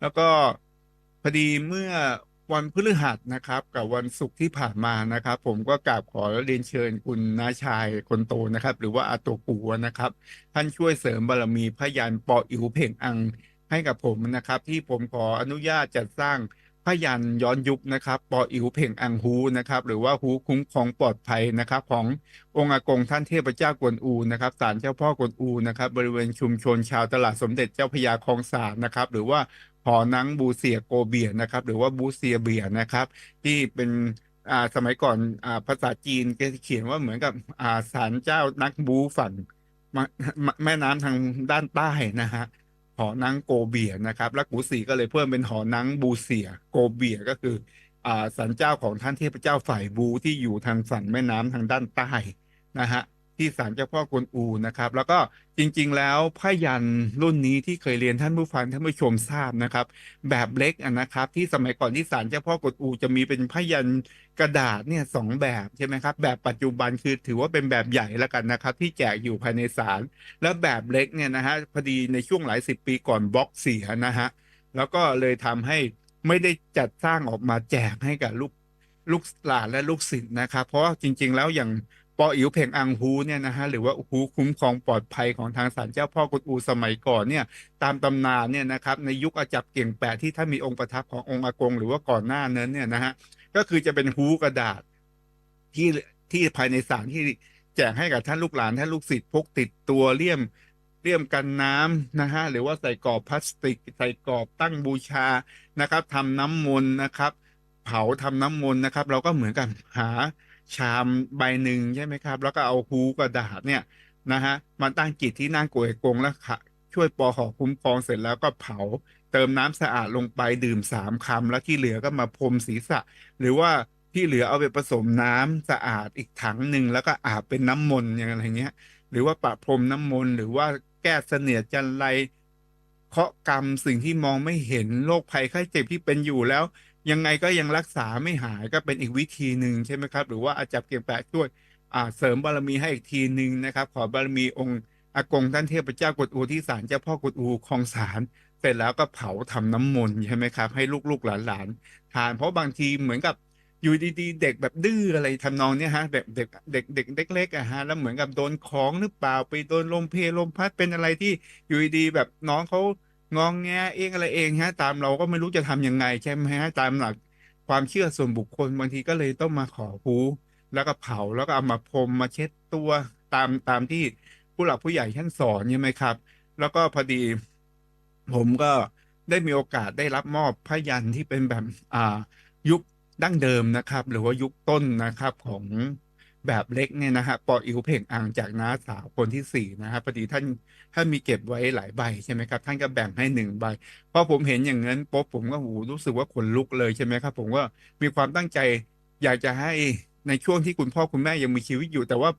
แล้วก็พอดีเมื่อวันพฤหัสนะครับ กับวันศุกร์ที่ผ่านมานะครับ ผมก็กราบขอเรียนเชิญคุณน้าชายคนโตนะครับ หรือว่าอาโตกูนะครับ ท่านช่วยเสริมบารมีพยันปออิ๋วเพ่งอังให้กับผมนะครับ ที่ผมขออนุญาตจัดสร้างพยันย้อนยุคนะครับปออิ๋วเพ่งอังฮูนะครับ หรือว่าฮูคุ้มครองปลอดภัยนะครับ ขององค์อากงท่านเทพเจ้ากวนอูนะครับศาลเจ้าพ่อกวนอูนะครับ บริเวณชุมชนชาวตลาดสมเด็จเจ้าพยาคลองสานนะครับ หรือว่า หอนังบูเซียโกเบียนะครับ หรือว่าบูเซียเบียนะครับ ที่เป็นอ่าสมัยก่อนอ่าภาษาจีนเขียนว่าเหมือนกับอ่าศาลเจ้านักบูฝั่งแม่น้ำทางด้านใต้นะฮะหอนังโกเบียนะครับและกูสีก็เลยเพิ่มเป็นหอนังบูเซียโกเบียก็คืออ่าสันเจ้าของท่านเทพเจ้าฝ่ายบูที่อยู่ทางฝั่งแม่น้ำทางด้านใต้นะฮะ ที่ศาลเจ้าพ่อกวนอูนะครับ แล้วก็จริง ๆ แล้วพยันรุ่นนี้ที่เคยเรียนท่านผู้ฟังท่านผู้ชมทราบนะครับ แบบเล็กอนะครับ ที่สมัยก่อนที่ศาลเจ้าพ่อกวนอูจะมีเป็นพยันกระดาษเนี่ยสองแบบใช่ไหมครับ แบบปัจจุบันคือถือว่าเป็นแบบใหญ่แล้วกันนะครับ ที่แจกอยู่ภายในศาลแล้วแบบเล็กเนี่ยนะฮะพอดีในช่วงหลายสิบปีก่อนบล็อกเสียนะฮะแล้วก็เลยทำให้ไม่ได้จัดสร้างออกมาแจกให้กับลูกลูกหลานและลูกศิษย์นะครับ เพราะจริง ๆ แล้วอย่าง ปออิ๋วเพ่งอังฮูเนี่ยนะฮะหรือว่าฮูคุ้มครองปลอดภัยของทางศาลเจ้าพ่อกวนอูสมัยก่อนเนี่ยตามตำนานเนี่ยนะครับในยุคอาจับเก่งแปดที่ท่านมีองค์ประทับขององค์อากง หรือว่าก่อนหน้านั้นเนี่ยนะฮะก็คือจะเป็นฮูกระดาษที่ที่ภายในศาลที่แจกให้กับท่านลูกหลานท่านลูกศิษย์พกติดตัวเลี่ยมเลี่ยมกันน้ำนะฮะหรือว่าใส่กรอบพลาสติก ใส่กรอบตั้งบูชานะครับทำน้ำมนต์นะครับ เผาทำน้ำมนต์นะครับ เราก็เหมือนกับหา ชามใบหนึ่งใช่ไหมครับ แล้วก็เอาฮูกระดาษเนี่ยนะฮะมาตั้งจิตที่นั่งโกยกงแล้วขะช่วยปอหอคุ้มครองเสร็จแล้วก็เผา เติมน้ำสะอาดลงไปดื่มสามคำแล้วที่เหลือก็มาพรมศีรษะ หรือว่าที่เหลือเอาไปผสมน้ำสะอาดอีกถังหนึ่งแล้วก็อาบเป็นน้ำมนต์อย่างไรเงี้ย หรือว่าปะพรมน้ำมนต์หรือว่าแก้เสนียดจันไรเคาะกรรมสิ่งที่มองไม่เห็นโรคภัยไข้เจ็บที่เป็นอยู่แล้ว ยังไงก็ยังรักษาไม่หายก็เป็นอีกวิธีหนึ่งใช่ไหมครับ หรือว่าอาจับเก็บแปะช่วยเสริมบารมีให้อีกทีหนึ่งนะครับ ขอบารมีองค์อากงท่านเทพเจ้ากวนอูที่ศาลเจ้าพ่อกวนอูคลองสารเสร็จแล้วก็เผาทำน้ำมนต์ใช่ไหมครับ ให้ลูกๆหลานๆทาน เพราะบางทีเหมือนกับอยู่ดีๆ เด็กแบบดื้ออะไรทำนองเนี้ยฮะแบบเด็กเด็กเด็กเล็กๆอะฮะแล้วเหมือนกับโดนของหรือเปล่าไปโดนลมเพลลมพัดเป็นอะไรที่อยู่ดีๆแบบน้องเขา งองแงเองอะไรเองฮะ ตามเราก็ไม่รู้จะทำยังไงใช่ไหมฮะตามหลักความเชื่อส่วนบุคคลบางทีก็เลยต้องมาขอหูแล้วก็เผาแล้วก็เอามาพรมมาเช็ดตัวตามตามที่ผู้หลักผู้ใหญ่ท่านสอนใช่ไหมครับ แล้วก็พอดีผมก็ได้มีโอกาสได้รับมอบพยันที่เป็นแบบอ่ายุคดั้งเดิมนะครับ หรือว่ายุคต้นนะครับของ แบบเล็กเนี่ยนะฮะปออิวเพ่งอังจากน้าสาวคนที่สี่นะครับพอดีท่านท่านมีเก็บไว้หลายใบใช่ไหมครับ ท่านก็แบ่งให้หนึ่งใบพอผมเห็นอย่างนั้นปุ๊บผมก็หูรู้สึกว่าขนลุกเลยใช่ไหมครับ ผมก็มีความตั้งใจอยากจะให้ในช่วงที่คุณพ่อคุณแม่ยังมีชีวิตอยู่ แต่ว่า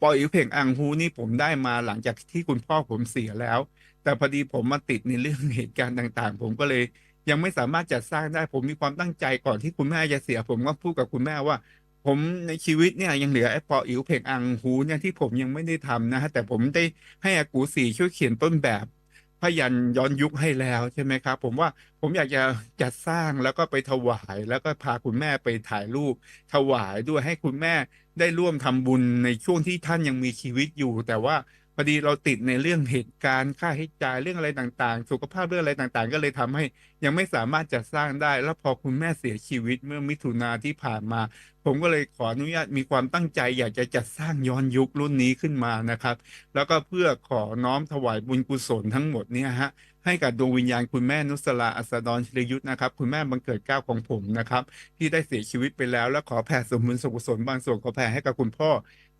ปออิวเพ่งอังฮูนี่ผมได้มาหลังจากที่คุณพ่อผมเสียแล้ว แต่พอดีผมมาติดในเรื่องเหตุการณ์ต่าง ๆ ผมก็เลยยังไม่สามารถจัดสร้างได้ผมมีความตั้งใจก่อนที่คุณแม่จะเสีย ผมก็พูดกับคุณแม่ว่า ผมในชีวิตเนี่ยยังเหลือไอ้ปออิ๋วเพ่งอังฮูเนี่ยที่ผมยังไม่ได้ทำนะฮะแต่ผมได้ให้อากูสีช่วยเขียนต้นแบบพยันย้อนยุคให้แล้วใช่ไหมครับ ผมว่าผมอยากจะจัดสร้างแล้วก็ไปถวาย แล้วก็พาคุณแม่ไปถ่ายรูป ถวายด้วยให้คุณแม่ได้ร่วมทำบุญในช่วงที่ท่านยังมีชีวิตอยู่ แต่ว่า พอดีเราติดในเรื่องเหตุการณ์ค่าใช้จ่ายเรื่องอะไรต่างๆ สุขภาพเรื่องอะไรต่างๆ ก็เลยทำให้ยังไม่สามารถจัดสร้างได้ แล้วพอคุณแม่เสียชีวิตเมื่อมิถุนาที่ผ่านมา ผมก็เลยขออนุญาตมีความตั้งใจ อยากจะจัดสร้างย้อนยุครุ่นนี้ขึ้นมานะครับ แล้วก็เพื่อขอน้อมถวายบุญกุศลทั้งหมดเนี่ยฮะให้กับดวงวิญญาณคุณแม่นุสราอัสดรชลยุทธนะครับ คุณแม่บังเกิดเก้าของผมนะครับ ที่ได้เสียชีวิตไปแล้ว และขอแผ่ส่วนบุญส่วนกุศลบางส่วนขอแผ่ให้กับคุณพ่อ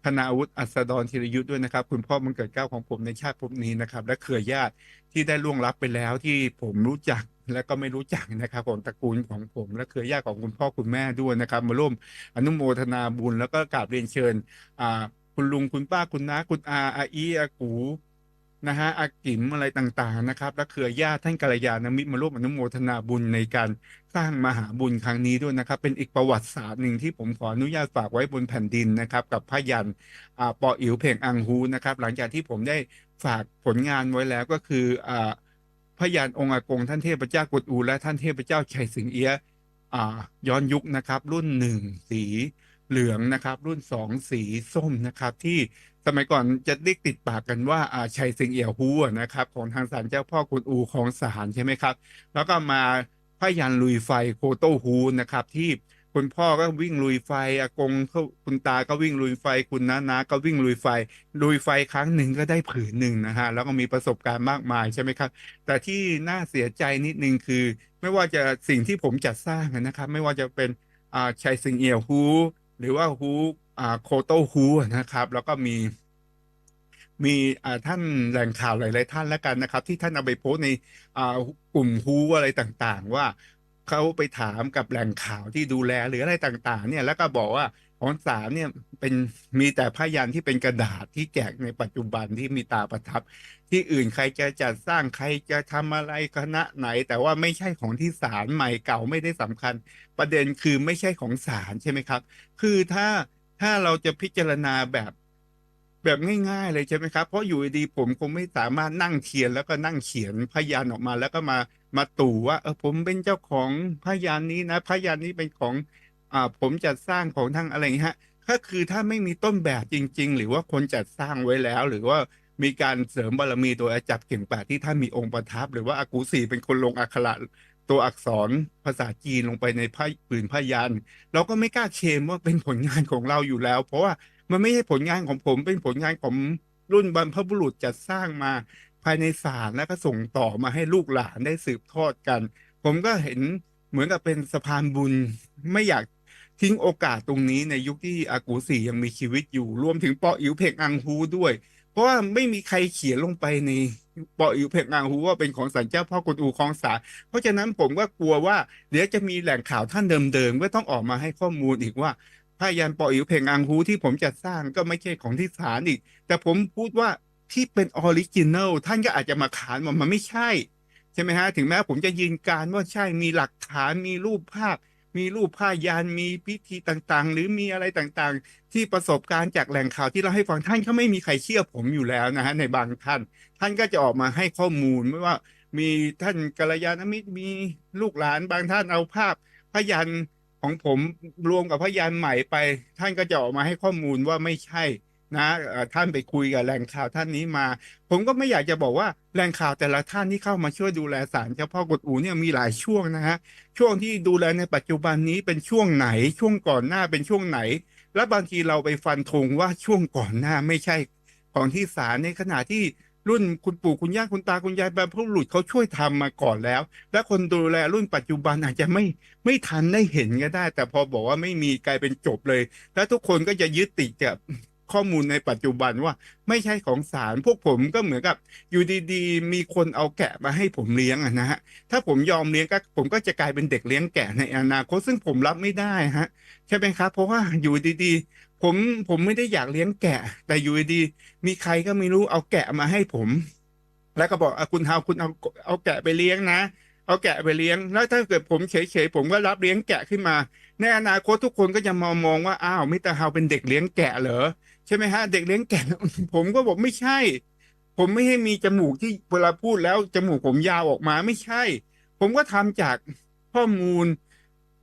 ธนาวุฒิอัสดรธีรยุทธ์ด้วยนะครับ คุณพ่อมังเกิดเก้าของผมในชาติภพนี้นะครับ และเครือญาติที่ได้ล่วงลับไปแล้วที่ผมรู้จักและก็ไม่รู้จักนะครับของตระกูลของผม และเครือญาติของคุณพ่อคุณแม่ด้วยนะครับ มาร่วมอนุโมทนาบุญแล้วก็กราบเรียนเชิญคุณลุงคุณป้าคุณน้าคุณอาอาอีอากู นะฮะอากิมอะไรต่างๆนะครับ และเครือญาติท่านกัลยาณมิตรมาร่วมอนุโมทนาบุญในการสร้างมหาบุญครั้งนี้ด้วยนะครับ เป็นอีกประวัติศาสตร์หนึ่งที่ผมขออนุญาตฝากไว้บนแผ่นดินนะครับ กับพยันอ่าปออิ๋วเพ่งอังฮูนะครับ หลังจากที่ผมได้ฝากผลงานไว้แล้วก็คืออ่าพระยานองค์อากงท่านเทพเจ้ากวนอูและท่านเทพเจ้าชัยสิงเอียะอ่าย้อนยุคนะครับ รุ่นหนึ่งสีเหลืองนะครับ รุ่นสองสีส้มนะครับที่ สมัยก่อนจะเรียกติดปากกันว่าอาชัยสิงเอี่ยวฮู้นะครับของทางศาลเจ้าพ่อกวนอูของศาลใช่ไหมครับ แล้วก็มาพระยันลุยไฟโคโตฮูนะครับ ที่คุณพ่อก็วิ่งลุยไฟอากงเขาคุณตาก็วิ่งลุยไฟคุณน้านาก็วิ่งลุยไฟ ลุยไฟครั้งหนึ่งก็ได้ผืนหนึ่งนะฮะแล้วก็มีประสบการณ์มากมายใช่ไหมครับ แต่ที่น่าเสียใจนิดนึงคือ ไม่ว่าจะสิ่งที่ผมจัดสร้างนะครับ ไม่ว่าจะเป็นอาชัยสิงเอียวฮูหรือว่าฮูอ่า โคโตฮูนะครับ แล้วก็มี มีท่านแหล่งข่าวหลาย ๆ ท่านแล้วกันนะครับ ที่ท่านเอาไปโพสในกลุ่มฮูอะไรต่าง ๆ ว่าเขาไปถามกับแหล่งข่าวที่ดูแลหรืออะไรต่าง ๆ เนี่ยแล้วก็บอกว่าของศาลเนี่ยเป็นมีแต่พยันที่เป็นกระดาษที่แจกในปัจจุบันที่มีตาประทับ ที่อื่นใครจะจัดสร้างใครจะทำอะไรคณะไหน แต่ว่าไม่ใช่ของที่ศาลใหม่เก่าไม่ได้สำคัญ ประเด็นคือไม่ใช่ของศาลใช่ไหมครับ คือถ้า ถ้าเราจะพิจารณาแบบแบบง่ายๆเลยใช่ไหมครับ เพราะอยู่ดีผมคงไม่สามารถนั่งเทียนแล้วก็นั่งเขียนพยานออกมา แล้วก็มามาตู่ว่า เออผมเป็นเจ้าของพยานนี้นะพยานนี้เป็นของอ่าผมจัดสร้างของทางอะไรอย่างเงี้ยฮะก็คือถ้าไม่มีต้นแบบจริง ๆ หรือว่าคนจัดสร้างไว้แล้ว หรือว่ามีการเสริมบารมีโดยอาจับเก่งแปดที่ท่านมีองค์ประทับ หรือว่าอากูสีเป็นคนลงอักขระ ตัวอักษรภาษาจีนลงไปในผ้าปืนพยัน เราก็ไม่กล้าเคลมว่าเป็นผลงานของเราอยู่แล้ว เพราะว่ามันไม่ใช่ผลงานของผมเป็นผลงานของรุ่นบรรพบุรุษจัดสร้างมาภายในศาลแล้วก็ส่งต่อมาให้ลูกหลานได้สืบทอดกัน ผมก็เห็นเหมือนกับเป็นสะพานบุญไม่อยากทิ้งโอกาสตรงนี้ในยุคที่อากูสียังมีชีวิตอยู่รวมถึงปออิ๋วเพ่งอังฮูด้วย เพราะว่าไม่มีใครเขียนลงไปในปออิ๋วเพ่งอังฮูว่าเป็นของสันเจ้าพ่อกวนอูคลองสาเพราะฉะนั้นผมก็กลัวว่า เดี๋ยวจะมีแหล่งข่าวท่านเดิมๆก็ต้องออกมาให้ข้อมูลอีกว่าพระยันปออิ๋วเพ่งอังฮูที่ผมจัดสร้างก็ไม่ใช่ของที่ศาลอีก แต่ผมพูดว่าที่เป็นออริจินัลท่านก็อาจจะมาขานว่ามันไม่ใช่ ใช่ไหมฮะ ถึงแม้ผมจะยืนการว่าใช่มีหลักฐานมีรูปภาพ มีรูปผ้ายานมีพิธีต่างๆ หรือมีอะไรต่างๆ ที่ประสบการณ์จากแหล่งข่าวที่เราให้ฟังท่านก็ไม่มีใครเชื่อผมอยู่แล้วนะฮะในบางท่าน ท่านก็จะออกมาให้ข้อมูลไม่ว่า มีท่านกัลยาณมิตรมีลูกหลานบางท่านเอาภาพพยันของผมรวมกับพยานใหม่ไป ท่านก็จะออกมาให้ข้อมูลว่าไม่ใช่ นะท่านไปคุยกับแหล่งข่าวท่านนี้มา ผมก็ไม่อยากจะบอกว่าแหล่งข่าวแต่ละท่านที่เข้ามาช่วยดูแลศาลเจ้าพ่อกดอูเนี่ยมีหลายช่วงนะฮะช่วงที่ดูแลในปัจจุบันนี้เป็นช่วงไหนช่วงก่อนหน้าเป็นช่วงไหน และบางทีเราไปฟันธงว่าช่วงก่อนหน้าไม่ใช่ของที่ศาลในขณะที่รุ่นคุณปู่คุณย่าคุณตาคุณยายบรรพบุรุษเขาช่วยทำมาก่อนแล้ว และคนดูแลรุ่นปัจจุบันอาจจะไม่ไม่ทันได้เห็นก็ได้ แต่พอบอกว่าไม่มีกลายเป็นจบเลย แล้วทุกคนก็จะยึดติดกับ ข้อมูลในปัจจุบันว่าไม่ใช่ของศาลพวกผมก็เหมือนกับอยู่ดีๆ มีคนเอาแกะมาให้ผมเลี้ยงนะฮะถ้าผมยอมเลี้ยงก็ผมก็จะกลายเป็นเด็กเลี้ยงแกะในอนาคตซึ่งผมรับไม่ได้ฮะใช่ไหมครับ เพราะว่าอยู่ดีๆ ผมผมไม่ได้อยากเลี้ยงแกะ แต่อยู่ดีๆมีใครก็ไม่รู้เอาแกะมาให้ผม แล้วก็บอกอคุณเฮาคุณเอาเอาแกะไปเลี้ยงนะเอาแกะไปเลี้ยง แล้วถ้าเกิดผมเฉยๆผมก็รับเลี้ยงแกะขึ้นมา ในอนาคตทุกคนก็จะมองมองว่าอ้าวมิตรเฮาเป็นเด็กเลี้ยงแกะเหรอ ใช่ไหมฮะ เด็กเลี้ยงแกะ ผมก็บอกไม่ใช่ ผมไม่ให้มีจมูกที่เวลาพูดแล้วจมูกผมยาวออกมาไม่ใช่ ผมก็ทำจากข้อมูล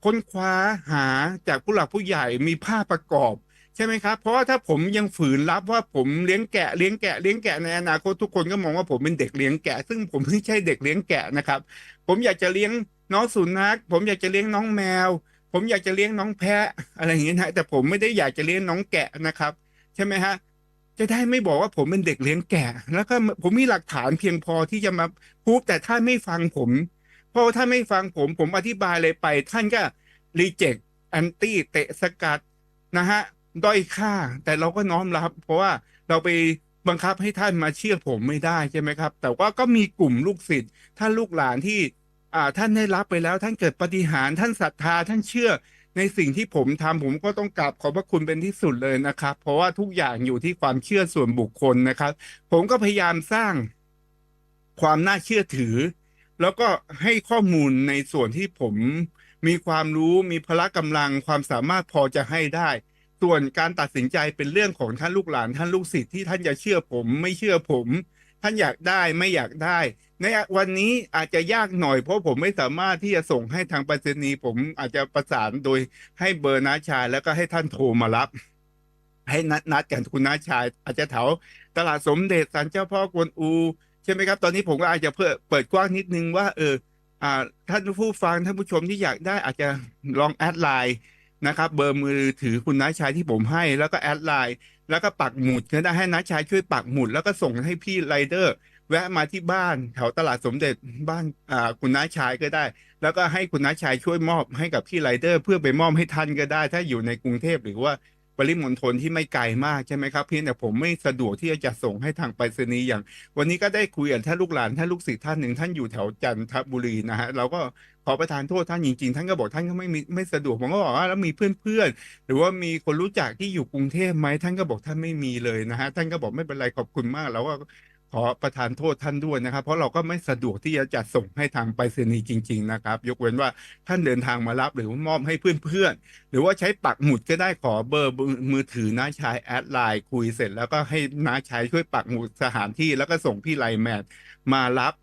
ค้นคว้าหาจากผู้หลักผู้ใหญ่มีภาพประกอบ ใช่ไหมครับ เพราะว่าถ้าผมยังฝืนรับว่าผมเลี้ยงแกะเลี้ยงแกะเลี้ยงแกะในอนาคตทุกคนก็มองว่าผมเป็นเด็กเลี้ยงแกะ ซึ่งผมไม่ใช่เด็กเลี้ยงแกะนะครับ ผมอยากจะเลี้ยงน้องสุนัขผมอยากจะเลี้ยงน้องแมว ผมอยากจะเลี้ยงน้องแพะอะไรอย่างเงี้ยนะแต่ผมไม่ได้อยากจะเลี้ยงน้องแกะนะครับ ใช่ไหมฮะ จะได้ไม่บอกว่าผมเป็นเด็กเลี้ยงแกะแล้วก็ผมมีหลักฐานเพียงพอที่จะมาพูดแต่ท่านไม่ฟังผมเพราะถ้าไม่ฟังผมผมอธิบายเลยไป ท่านก็รีเจ็คแอนตี้เตะสกัดนะฮะด้อยค่า แต่เราก็น้อมรับ เพราะว่าเราไปบังคับให้ท่านมาเชื่อผมไม่ได้ใช่ไหมครับ แต่ว่าก็มีกลุ่มลูกศิษย์ท่านลูกหลานที่อ่าท่านได้รับไปแล้ว ท่านเกิดปฏิหารท่านศรัทธาท่านเชื่อ ในสิ่งที่ผมทำผมก็ต้องกราบขอบพระคุณเป็นที่สุดเลยนะครับ เพราะว่าทุกอย่างอยู่ที่ความเชื่อส่วนบุคคลนะครับ ผมก็พยายามสร้างความน่าเชื่อถือ แล้วก็ให้ข้อมูลในส่วนที่ผมมีความรู้มีพละกำลังความสามารถพอจะให้ได้ ส่วนการตัดสินใจเป็นเรื่องของท่านลูกหลานท่านลูกศิษย์ที่ท่านจะเชื่อผมไม่เชื่อผม ท่านอยากได้ไม่อยากได้ ในวันนี้อาจจะยากหน่อยเพราะผมไม่สามารถที่จะส่งให้ทางไปรษณีย์ผมอาจจะประสานโดยให้เบอร์น้าชาย แล้วก็ให้ท่านโทรมารับ ให้นัดนัดกันคุณน้าชาย อาจจะแถวตลาดสมเด็จสันเจ้าพ่อกวนอูใช่ไหมครับ ตอนนี้ผมก็อาจจะเพิ่มเปิดกว้างนิดนึงว่า เอออ่าท่านผู้ฟังท่านผู้ชมที่อยากได้อาจจะลองแอดไลน์นะครับเบอร์มือถือคุณน้าชายที่ผมให้แล้วก็แอดไลน์แล้วก็ปักหมุดก็ได้ให้น้าชายช่วยปักหมุด แล้วก็ส่งให้พี่ไรเดอร์ แวะมาที่บ้านแถวตลาดสมเด็จบ้านอ่าคุณน้าชายก็ได้ แล้วก็ให้คุณน้าชายช่วยมอบให้กับพี่ไรเดอร์ เพื่อไปมอบให้ท่านก็ได้ ถ้าอยู่ในกรุงเทพหรือว่าปริมณฑลที่ไม่ไกลมากใช่ไหมครับเพียงแต่ผมไม่สะดวกที่จะจัดส่งให้ทางไปรษณีย์อย่าง วันนี้ก็ได้คุยกับท่านลูกหลานท่านลูกศิษย์ท่านหนึ่งท่านอยู่แถวจันทบุรีนะฮะเราก็ ขอประทานโทษท่านจริงๆ ท่านก็บอกท่านก็ไม่มีไม่สะดวกผมก็บอกว่าแล้วมีเพื่อนๆ หรือว่ามีคนรู้จักที่อยู่กรุงเทพไหมท่านก็บอกท่านไม่มีเลยนะฮะท่านก็บอกไม่เป็นไรขอบคุณมากแล้วก็ขอประทานโทษท่านด้วยนะครับ เพราะเราก็ไม่สะดวกที่จะจัดส่งให้ทางไปรษณีย์จริง ๆ นะครับ ยกเว้นว่าท่านเดินทางมารับหรือมอบให้เพื่อนๆ หรือว่าใช้ปักหมุดก็ได้ขอเบอร์มือถือน้าชายแอดไลน์คุยเสร็จ แล้วก็ให้น้าชายช่วยปักหมุดสถานที่แล้วก็ส่งพี่ไลแมนมารับ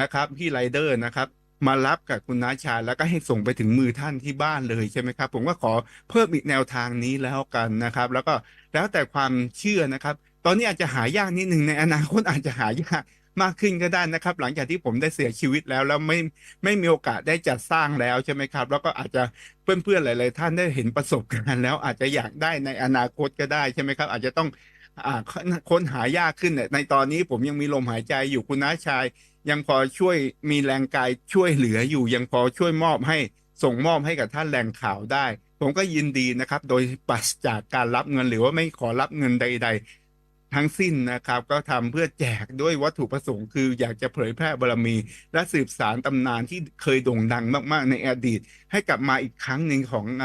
นะครับพี่ไรเดอร์นะครับ มารับกับคุณน้าชาแล้วก็ให้ส่งไปถึงมือท่านที่บ้านเลยใช่ไหมครับ ผมก็ขอเพิ่มอีกแนวทางนี้แล้วกันนะครับ แล้วก็แล้วแต่ความเชื่อนะครับ ตอนนี้อาจจะหายากนิดหนึ่งในอนาคตอาจจะหายากมากขึ้นก็ได้นะครับ หลังจากที่ผมได้เสียชีวิตแล้วแล้วไม่ไม่มีโอกาสได้จัดสร้างแล้วใช่ไหมครับ แล้วก็อาจจะเพื่อนๆหลาย ๆ ท่านได้เห็นประสบการณ์แล้วอาจจะอยากได้ในอนาคตก็ได้ใช่ไหมครับ อาจจะต้อง ค้นหายากขึ้นเนี่ยในตอนนี้ผมยังมีลมหายใจอยู่คุณน้าชาย ยังพอช่วยมีแรงกายช่วยเหลืออยู่ ยังพอช่วยมอบให้ส่งมอบให้กับท่านแรงข่าวได้ ผมก็ยินดีนะครับ โดยปราศจากการรับเงินหรือว่าไม่ขอรับเงินใด ๆ ทั้งสิ้นนะครับ ก็ทำเพื่อแจกด้วยวัตถุประสงค์คืออยากจะเผยแพร่บารมี และสืบสารตำนานที่เคยโด่งดังมากๆ ในอดีต ให้กลับมาอีกครั้งหนึ่งของอ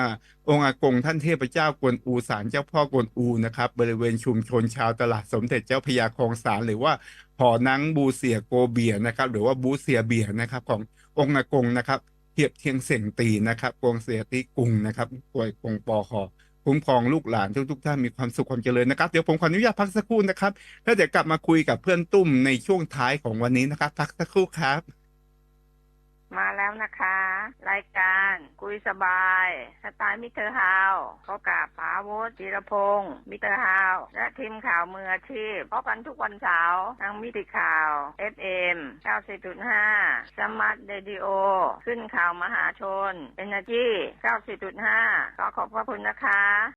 องค์อากงท่านเทพเจ้ากวนอูศาลเจ้าพ่อกวนอูนะครับบริเวณชุมชนชาวตลาดสมเด็จเจ้าพยาคลองสารหรือว่าหอนังบูเสียโกเบียนะครับหรือว่าบูเสียเบียนะครับขององค์อากงนะครับเทียบเทียงเสียงตีนะครับกวงเสียติกุงนะครับป่วยกงปอคอ คุ้มครองลูกหลานทุกๆท่านมีความสุขความเจริญนะครับ เดี๋ยวผมขออนุญาตพักสักครู่นะครับ แล้วเดี๋ยวกลับมาคุยกับเพื่อนตุ้มในช่วงท้ายของวันนี้นะครับ พักสักครู่ครับ มาแล้วนะคะ รายการคุยสบายสไตล์มิเตอร์ฮาวพบกับปาวุฒิจิรพงศ์มิเตอร์ฮาวและทีมข่าวมืออาชีพพบกันทุกวันเสาร์ทางมิติข่าว FM 94.5สมัตเรดิโอขึ้นข่าวมหาชน Energy 94.5 ขอขอบพระคุณนะคะ